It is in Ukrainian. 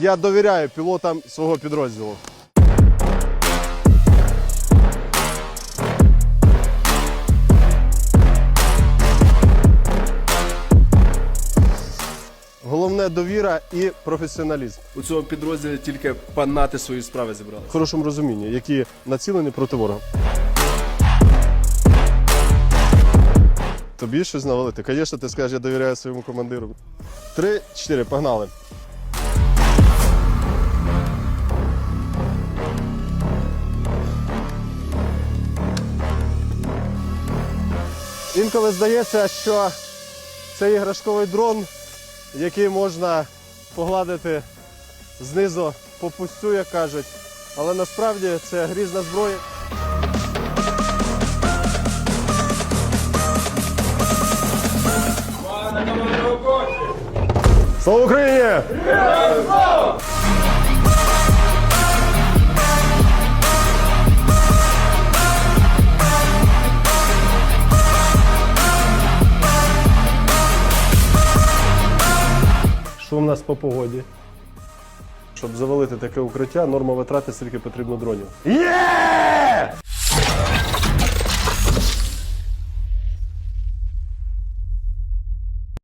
Я довіряю пілотам свого підрозділу. Головне довіра і професіоналізм. У цьому підрозділі тільки панати свої справи зібрали. В хорошому розумінні, які націлені проти ворога. Тобі щось навалити. Звісно, ти скажеш, я довіряю своєму командиру. Три, чотири, погнали. Інколи здається, що це іграшковий дрон, який можна погладити знизу по пустю, як кажуть. Але насправді це грізна зброя. Слава Україні! що у нас по погоді. Щоб завалити таке укриття, норма витрати стільки потрібно дронів. Є!